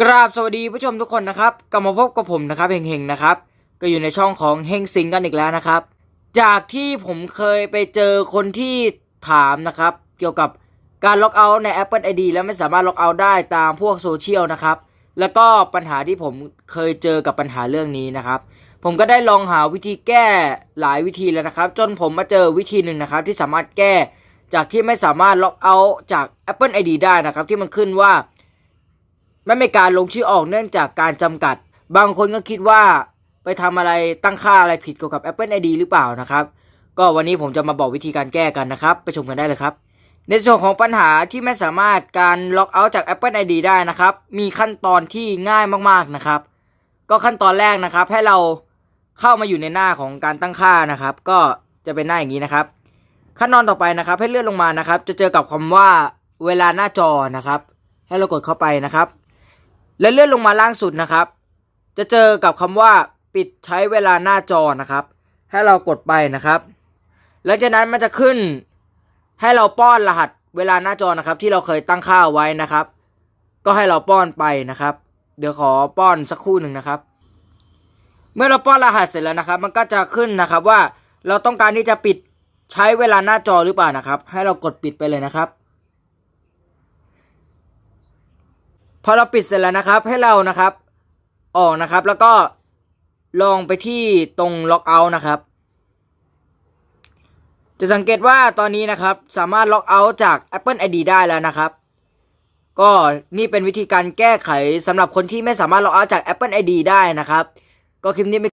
กราบสวัสดีผู้ชมทุกคนนะครับกลับมาพบกับผมนะครับเฮงๆนะครับ ก็อยู่ในช่องของเฮงซิงกันอีกแล้วนะครับ จากที่ผมเคยไปเจอคนที่ถามนะครับ เกี่ยวกับการล็อกเอาท์ใน Apple ID แล้วไม่สามารถล็อกเอาท์ได้ตามพวกโซเชียลนะครับ แล้วก็ปัญหาที่ผมเคยเจอกับปัญหาเรื่องนี้นะครับ ผมก็ได้ลองหาวิธีแก้หลายวิธีแล้วนะครับ จนผมมาเจอวิธีหนึ่งนะครับ ที่สามารถแก้จากที่ไม่สามารถล็อกเอาท์จาก Apple ID ได้นะครับ ที่มันขึ้นว่า ไม่มีการลงชื่อออกเนื่องจากการจำกัด บางคนก็คิดว่าไปทำอะไรตั้งค่าอะไรผิดเกี่ยวกับ Apple ID หรือเปล่านะครับ ก็วันนี้ผมจะมาบอกวิธีการแก้กันนะครับ ไปชมกันได้เลยครับ ในส่วนของปัญหาที่ไม่สามารถการล็อกเอาท์จาก Apple ID ได้นะครับ มีขั้นตอนที่ง่ายมากๆนะครับ ก็ขั้นตอนแรกนะครับ ให้เราเข้ามาอยู่ในหน้าของการตั้งค่านะครับ ก็จะเป็นหน้าอย่างนี้นะครับ ขั้นตอนต่อไปนะครับ ให้เลื่อนลงมานะครับ จะเจอกับคำว่าเวลาหน้าจอนะครับ ให้เรากดเข้าไปนะครับ และเลื่อนลงมาล่างสุดนะครับ จะเจอกับคำว่าปิดใช้เวลาหน้าจอนะครับ ให้เรากดไปนะครับ หลังจากนั้นมันจะขึ้น ให้เราป้อนรหัสเวลาหน้าจอนะครับ ที่เราเคยตั้งค่าไว้นะครับ ก็ให้เราป้อนไปนะครับ เดี๋ยวขอป้อนสักครู่หนึ่งนะครับ เมื่อเราป้อนรหัสเสร็จแล้วนะครับ มันก็จะขึ้นนะครับว่าเราต้องการที่จะปิดใช้เวลาหน้าจอหรือเปล่านะครับ ให้เรากดปิดไปเลยนะครับ พอเราปิดเสร็จแล้วนะครับ ให้เรานะครับ ออกนะครับ แล้วก็ลองไปที่ตรงล็อกเอาท์นะครับ จะสังเกตว่าตอนนี้นะครับ สามารถล็อกเอาท์จาก Apple ID ได้แล้วนะครับ ก็นี่เป็นวิธีการแก้ไขสำหรับคนที่ไม่สามารถล็อกเอาท์จาก Apple ID ได้นะครับ ก็คลิปนี้